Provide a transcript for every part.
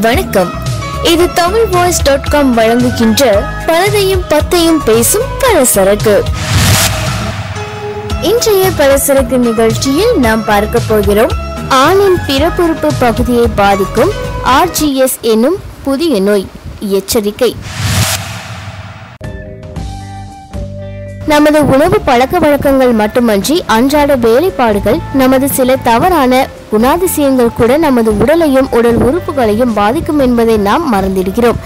வணக்கம். இது Tamil voice dot com வழங்குகின்ற பலதையும் பத்தையும் பேசும் பலசரக்கு. இன்றைய பலசரக்கு நிகழ்ச்சியில் நாம் பார்க்க போகிறோம் ஆணின் பிறப்புறுப்பு பகுதியை பாதிக்கும் ஆர்ஜிஎஸ் என்னும் புதிய நோய் எச்சரிக்கை. நமது உணவு பழக்க வழக்கங்கள் மட்டுமன்றி அன்றாட வேலைப்பாடுகள் நமது சில தவறான குணாதிசயங்கள் கூட நமது உடலையும் உடல் உறுப்புகளையும் பாதிக்கும் என்பதை நாம் மறந்திருக்கிறோம்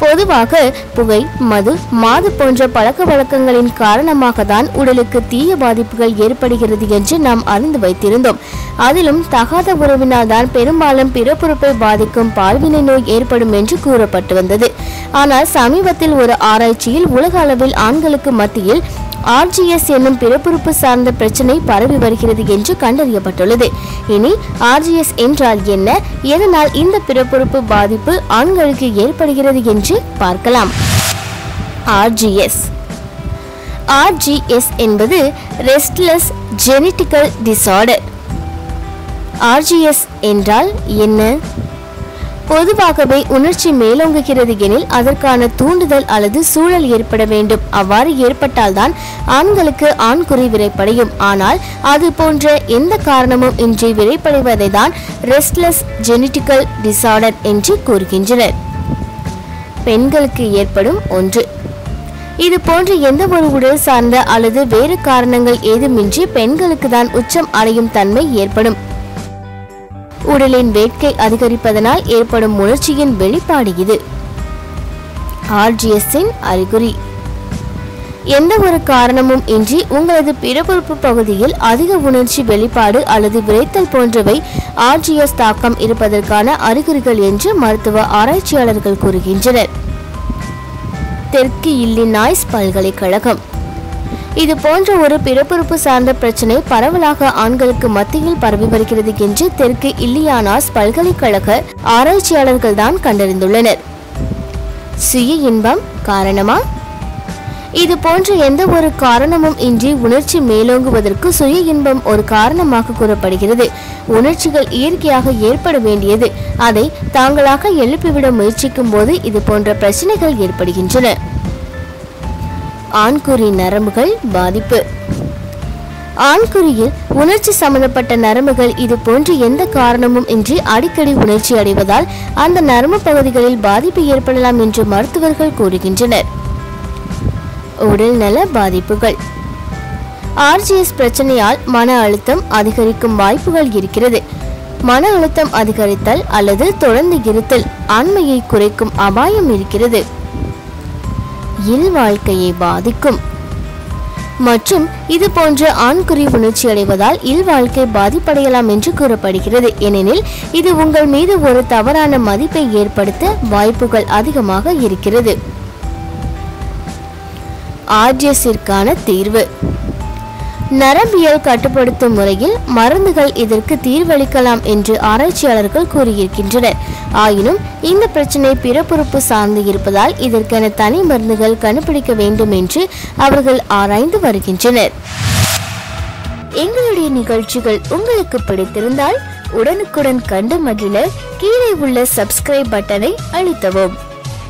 பொதுவாக புகை மது மாது போன்ற பழக்க வழக்கங்களின் காரணமாக தான் உடலுக்கு தீய பாதிப்புகள் ஏற்படுகிறது என்று நாம் அறிந்து வைத்திருந்தோம். அதிலும் தகாத உறவினால் தான் பெரும்பாலும் பிறப்புறுப்பை பாதிக்கும் பால்வினை நோய் ஏற்படும் என்று கூறப்பட்டு வந்தது. ஆனால் சமீபத்தில் ஒரு ஆராய்ச்சியில் உலக அளவில் ஆண்களுக்கு மத்தியில் ஆர்ஜிஎஸ் என்னும் பிறப்புறுப்பு சார்ந்த பிரச்சனை பரவி வருகிறது என்று கண்டறியப்பட்டுள்ளது. இனி ஆர்ஜிஎஸ் என்றால் என்ன? எதனால் இந்த பிறப்புறுப்பு பாதிப்பு ஆண்களுக்கு ஏற்படுகிறது என்று பார்க்கலாம். ஆர்ஜிஎஸ். ஆர்ஜிஎஸ் என்பது ரெஸ்ட்லெஸ் ஜெனட்டிக்கல் டிசார்டர். ஆர்ஜிஎஸ் என்றால் என்ன? பொதுவாகவே உணர்ச்சி மேலோங்குகிறது எனில் அதற்கான தூண்டுதல் அல்லது சூழல் ஏற்பட வேண்டும். அவ்வாறு ஏற்பட்டால்தான் ஆண்களுக்கு ஆண்குறி விரைப்படையும். ஆனால் அது போன்ற எந்த காரணமும் இன்றி விரைப்படைவதை தான் ரெஸ்ட்லெஸ் ஜெனட்டிக்கல் டிசார்டர் என்று கூறுகின்றனர். பெண்களுக்கு ஏற்படும் ஒன்று. இது போன்ற எந்த ஒரு உடல் சார்ந்த அல்லது வேறு காரணங்கள் ஏதுமின்றி பெண்களுக்கு தான் உச்சம் அடையும் தன்மை ஏற்படும். உடலின் வேட்கை அதிகரிப்பதனால் ஏற்படும் உணர்ச்சியின் வெளிப்பாடு இது. ஆர்ஜிஎஸ்ஸின் அறிகுறி. எந்த ஒரு காரணமும் இன்றி உங்களது பிறப்புறுப்பு பகுதியில் அதிக உணர்ச்சி வெளிப்பாடு அல்லது விரைத்தல் போன்றவை ஆர்ஜிஎஸ் தாக்கம் இருப்பதற்கான அறிகுறிகள் என்று மருத்துவ ஆராய்ச்சியாளர்கள் கூறுகின்றனர். தெற்கு இல்லினாய்ஸ் பல்கலைக்கழகம். இது போன்ற ஒரு பிறப்புறுப்பு சார்ந்த பிரச்சனை பரவலாக ஆண்களுக்கு மத்தியில் பரவி வருகிறது என்று தெற்கு இல்லியானாஸ் பல்கலைக்கழக ஆராய்ச்சியாளர்கள் தான் கண்டறிந்துள்ளனர். சுய இன்பம் காரணமா? இது போன்ற எந்த ஒரு காரணமும் இன்றி உணர்ச்சி மேலோங்குவதற்கு சுய இன்பம் ஒரு காரணமாக கூறப்படுகிறது. உணர்ச்சிகள் இயற்கையாக ஏற்பட வேண்டியது. அதை தாங்களாக எழுப்பிவிட முயற்சிக்கும் போது இது போன்ற பிரச்சனைகள் ஏற்படுகின்றன. ஆண்குறி நரம்புகள் பாதிப்பு. ஆண்குறியில் உணர்ச்சி சம்பந்தப்பட்ட நரம்புகள் இது போன்ற எந்த காரணமும் இன்றி அடிக்கடி உணர்ச்சி அடைவதால் அந்த நரம்பு பகுதிகளில் பாதிப்பு ஏற்படலாம் என்று மருத்துவர்கள் கூறுகின்றனர். உடல்நல பாதிப்புகள். ஆர்ஜிஎஸ் பிரச்சனையால் மன அழுத்தம் அதிகரிக்கும் வாய்ப்புகள் இருக்கிறது. மன அழுத்தம் அதிகரித்தல் அல்லது தொடர்ந்து இருத்தல் ஆண்மையை குறைக்கும் அபாயம் இருக்கிறது. இல் வாழ்க்கையை பாதிக்கும். மற்றும் இது போன்ற ஆண்குறி உணர்ச்சி அடைவதால் இல் வாழ்க்கை பாதிப்படையலாம் என்று கூறப்படுகிறது. ஏனெனில் இது உங்கள் மீது ஒரு தவறான மதிப்பை ஏற்படுத்த வாய்ப்புகள் அதிகமாக இருக்கிறது. ஆர்ஜிஎஸ்ஸிற்கான தீர்வு. நரம்பியல் கட்டுப்படுத்தும் முறையில் மருந்துகள் இதற்கு தீர்வளிக்கலாம் என்று ஆராய்ச்சியாளர்கள் கூறியிருக்கின்றனர். ஆயினும் இந்த பிரச்சனை பிறப்புறுப்பு சார்ந்து இருப்பதால் இதற்கென தனி மருந்துகள் கண்டுபிடிக்க வேண்டும் என்று அவர்கள் ஆராய்ந்து வருகின்றனர். எங்களுடைய நிகழ்ச்சிகள் உங்களுக்கு பிடித்திருந்தால் உடனுக்குடன் கண்டு மகிழ கீழே உள்ள சப்ஸ்கிரைப் பட்டனை அழுத்தவும்.